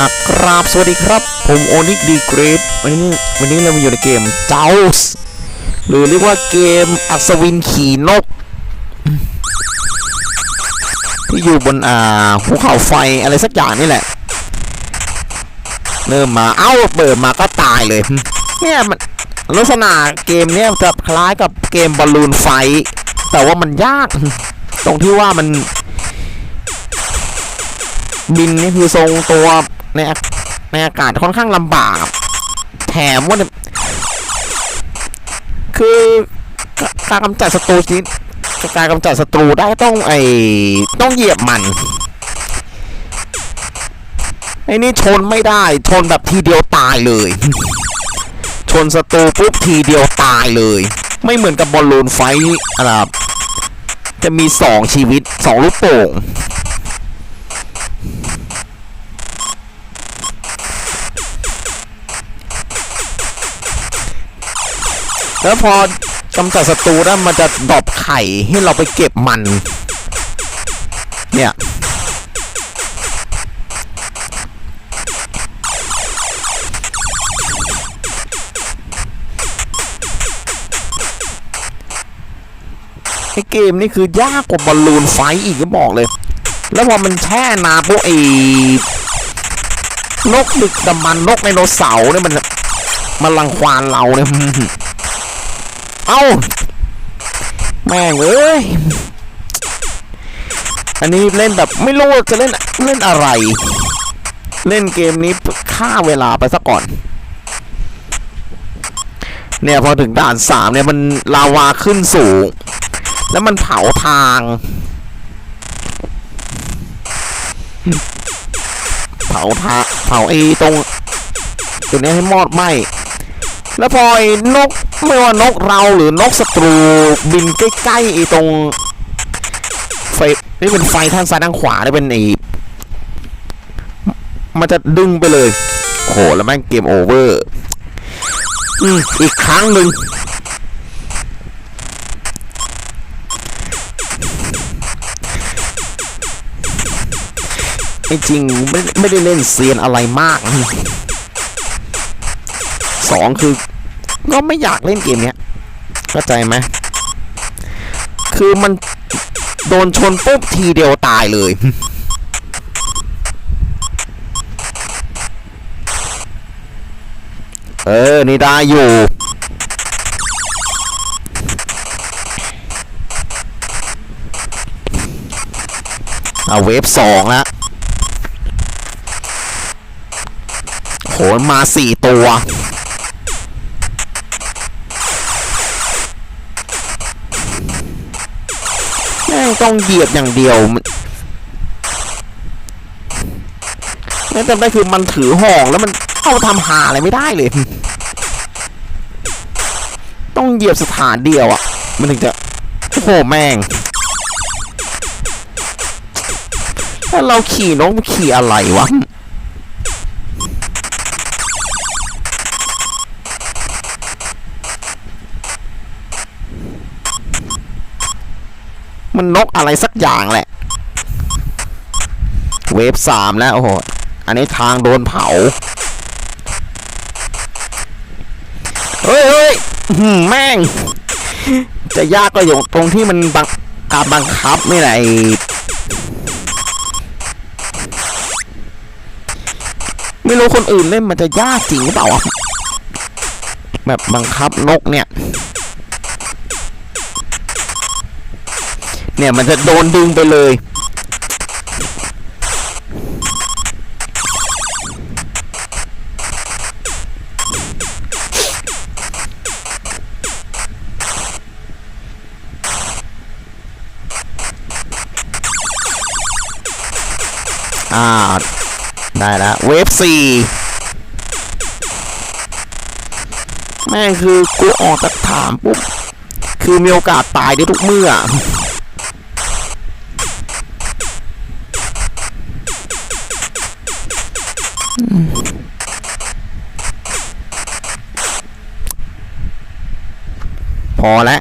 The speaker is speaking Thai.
อะครับสวัสดีครับ ผมโอนิกดีเกรดวันนี้วันนี้เรามาอยู่ในเกมเจ้าส์หรือเรียกว่าเกมอัศวินขี่นก ที่อยู่บนอ่าภูเขาไฟอะไรสักอย่างนี่แหละ เริ่มมาเอ้าเปิดมาก็ตายเลย เนี่ยมันลักษณะเกมเนี้ยจะคล้ายกับเกมบอลลูนไฟ แต่ว่ามันยาก ตรงที่ว่ามันบินนี่คือทรงตัว ในอาในอากาศค่อนข้างลำบาก แถมว่าคือการกำจัดศัตรูชนิดการกำจัดศัตรูได้ต้องไอต้องเหยียบมันไอ้นี่ชนไม่ได้ชนแบบทีเดียวตายเลย ชนศัตรูปุ๊บทีเดียวตายเลย ไม่เหมือนกับบอลลูนไฟท์อะไรครับจะมีสองชีวิตสองลูกโป่ง แล้วพอกำจัดศัตรูได้มันจะดรอปไข่ให้เราไปเก็บมัน เนี่ยไอเกมนี่คือยากกว่าบอลลูนไฟอีกก็บอกเลย แล้วพอมันแช่น้ำพวกไอ้นกดึกดำมันนกไดโนเสาร์เนี่ยมันมันรังควานเราเนี่ย เอ้าแม่งเอ้ย อันนี้เล่นแบบไม่รู้จะเล่นเล่นอะไร เล่นเกมนี้ฆ่าเวลาไปซะก่อน เนี่ยพอถึงด่านสามเนี่ยมันลาวาขึ้นสูง แล้วมันเผาทาง เผาทางเผาไอ้ตรง ตัวนี้ให้มอดไหมแล้วพอไอ้นก ไม่ว่านกเราหรือนกศัตรูบินใกล้ๆไอ้ตรงไฟนี่เป็นไฟทางซ้ายทางขวานี่เป็นไอ้มันจะดึงไปเลยโหแล้วแม่งเกมโอเวอร์อีกครั้งหนึ่งไอ้จริงไม่ไม่ได้เล่นเซียนอะไรมากสองคือ ก็ไม่อยากเล่นเกมเนี้ยเข้าใจไหมคือมันโดนชนปุ๊บทีเดียวตายเลย เออ นี่ได้อยู่เอาเวฟสองล้วโหมาสี่ตัว งต้องเหยียบอย่างเดียวมันนั่นจำได้คือมันถือห่องแล้วมันเข้าทำหาอะไรไม่ได้เลย ต้องเหยียบสถานเดียวอะ มันถึงจะโอ้โหแม่งถ้าเราขี่นกขี่อะไรวะ มันนกอะไรสักอย่างแหละ เวฟสามแล้วโอ้โห อันนี้ทางโดนเผา เฮ้ยเฮ้ยแม่ง จะยากก็อยู่ตรงที่มันบังการบังคับนี่แหละไม่รู้คนอื่นเล่นมันจะยากจริงหรือเปล่าแบบบังคับนกเนี่ย เนี่ยมันจะโดนดึงไปเลย อ่า ได้แล้ว เวฟสี่แม่งคือกูออกจากถามปุ๊บ คือมีโอกาสตายได้ทุกเมื่อ พอแล้ว